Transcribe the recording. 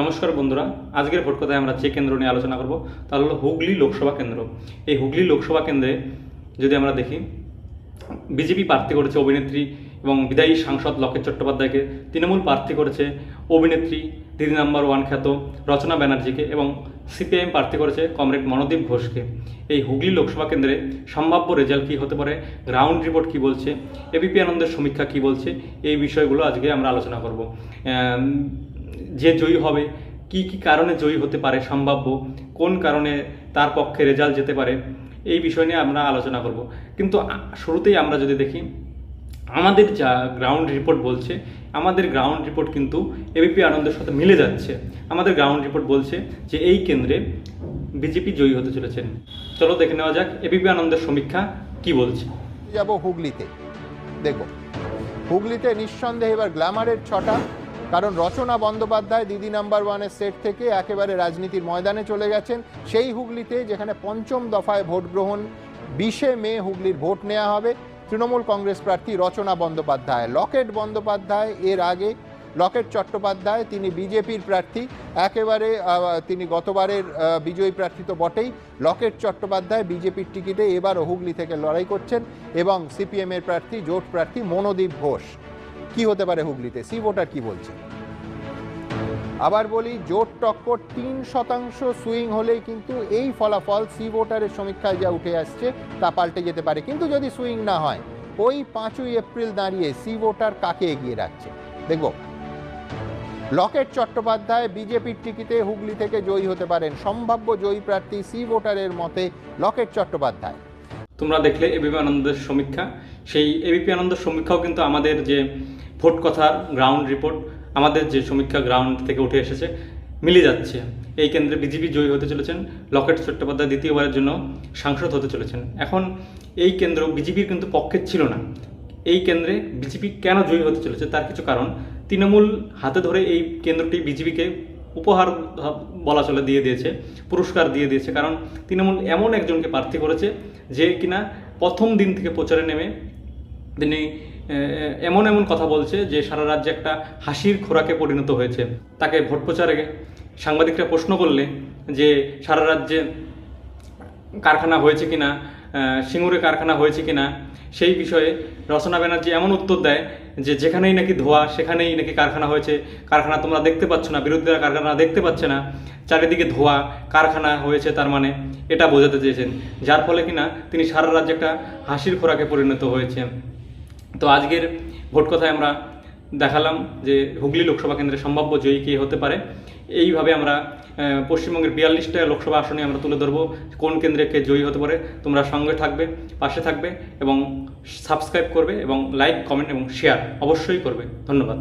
নমস্কার বন্ধুরা, আজকের ভোট কথায় আমরা যে কেন্দ্র নিয়ে আলোচনা করব, তা হলো হুগলি লোকসভা কেন্দ্র। এই হুগলি লোকসভা কেন্দ্রে যদি আমরা দেখি, বিজেপি প্রার্থী করেছে অভিনেত্রী এবং বিদায়ী সাংসদ লকেট চট্টোপাধ্যায়কে। তৃণমূল প্রার্থী করেছে অভিনেত্রী, দিদি নাম্বার ওয়ান খ্যাত রচনা ব্যানার্জিকে এবং সিপিআইএম প্রার্থী করেছে কমরেড মনোদীপ ঘোষকে। এই হুগলি লোকসভা কেন্দ্রে সম্ভাব্য রেজাল্ট কী হতে পারে, গ্রাউন্ড রিপোর্ট কী বলছে এবিপি আনন্দের সমীক্ষা কী বলছে, এই বিষয়গুলো আজকে আমরা আলোচনা করব। যে জয়ী হবে, কি কি কারণে জয়ী হতে পারে সম্ভাব্য, কোন কারণে তার পক্ষে রেজাল্ট যেতে পারে, এই বিষয় নিয়ে আমরা আলোচনা করব। কিন্তু শুরুতেই আমরা যদি দেখি, আমাদের যা গ্রাউন্ড রিপোর্ট বলছে, আমাদের গ্রাউন্ড রিপোর্ট কিন্তু এবিপি আনন্দের সাথে মিলে যাচ্ছে। আমাদের গ্রাউন্ড রিপোর্ট বলছে যে এই কেন্দ্রে বিজেপি জয়ী হতে চলেছেন। চলো দেখে নেওয়া যাক এবিপি আনন্দের সমীক্ষা কি বলছে। যাব হুগলিতে। দেখো, হুগলিতে নিঃসন্দেহে এবার গ্ল্যামারের ছটা কারণ রচনা বন্দ্যোপাধ্যায় দিদি নাম্বার ওয়ানের সেট থেকে একেবারে রাজনীতির ময়দানে চলে গেছেন। সেই হুগলিতে যেখানে পঞ্চম দফায় ভোট গ্রহণ, বিশে মে হুগলির ভোট নেওয়া হবে, তৃণমূল কংগ্রেস প্রার্থী রচনা বন্দ্যোপাধ্যায়। লকেট বন্দ্যোপাধ্যায় এর আগে, লকেট চট্টোপাধ্যায়, তিনি বিজেপির প্রার্থী, একেবারে তিনি গতবারের বিজয়ী প্রার্থী তো বটেই। লকেট চট্টোপাধ্যায় বিজেপির টিকিটে এবারও হুগলি থেকে লড়াই করছেন এবং সিপিএমের প্রার্থী, জোট প্রার্থী মনোদীপ ঘোষ। কি হতে পারে হুগলিতে? সি ভোটার কি বলছে? আবার বলি, জোট টক্কর তিন শতাংশ সুইং হলেই কিন্তু এই ফলাফল সি ভোটারের সমীক্ষায় যা উঠে আসছে তা পাল্টে যেতে পারে। কিন্তু যদি সুইং না হয়, ওই পাঁচই এপ্রিল দাঁড়িয়ে সি ভোটার কাকে এগিয়ে রাখছে? দেখব। লকেট চট্টোপাধ্যায় বিজেপির টিকিটে হুগলি থেকে জয়ী হতে পারেন সম্ভাব্য জয়ী প্রার্থী সি ভোটারের মতে লকেট চট্টোপাধ্যায়। তোমরা দেখলে এবিপি আনন্দের সমীক্ষা। সেই এবিপি আনন্দের সমীক্ষাও কিন্তু আমাদের যে ভোট কথার গ্রাউন্ড রিপোর্ট আমাদের যে সমীক্ষা গ্রাউন্ড থেকে উঠে এসেছে, মিলে যাচ্ছে। এই কেন্দ্রে বিজেপি জয়ী হতে চলেছেন লকেট চট্টোপাধ্যায় দ্বিতীয়বারের জন্য সাংসদ হতে চলেছেন। এখন এই কেন্দ্র বিজেপির কিন্তু পক্ষের ছিল না। এই কেন্দ্রে বিজেপি কেন জয়ী হতে চলেছে তার কিছু কারণ। তৃণমূল হাতে ধরে এই কেন্দ্রটি বিজেপিকে উপহার বলা চলে, দিয়ে দিয়েছে, পুরস্কার দিয়ে দিয়েছে। কারণ তৃণমূল এমন একজনকে প্রার্থী করেছে যে কিনা প্রথম দিন থেকে প্রচারে নেমে তিনি এমন এমন কথা বলছে যে সারা রাজ্যে একটা হাসির খোরাকে পরিণত হয়েছে। তাকে ভোট প্রচারে সাংবাদিকরা প্রশ্ন করলে যে সারা রাজ্যে কারখানা হয়েছে কিনা সিঙ্গুরে কারখানা হয়েছে কিনা, সেই বিষয়ে রচনা ব্যানার্জি এমন উত্তর দেয় যে যেখানেই নাকি ধোয়া, সেখানেই নাকি কারখানা হয়েছে। কারখানা তোমরা দেখতে পাচ্ছ না, বিরোধীরা কারখানা দেখতে পাচ্ছে না। চারিদিকে ধোয়া, কারখানা হয়েছে তার মানে এটা বোঝাতে চেয়েছেন। যার ফলে কিনা তিনি সারা রাজ্যে একটা হাসির খোরাকে পরিণত হয়েছে তো আজকের ভোট কথায় আমরা দেখালাম যে হুগলি লোকসভা কেন্দ্রে সম্ভাব্য জয়ী কে হতে পারে। এইভাবে আমরা পশ্চিমবঙ্গের বিয়াল্লিশটা লোকসভা আসনে আমরা তুলে ধরবো কোন কেন্দ্রে কে জয়ী হতে পারে। তোমরা সঙ্গে থাকবে, পাশে থাকবে এবং সাবস্ক্রাইব করবে এবং লাইক, কমেন্ট এবং শেয়ার অবশ্যই করবে। ধন্যবাদ।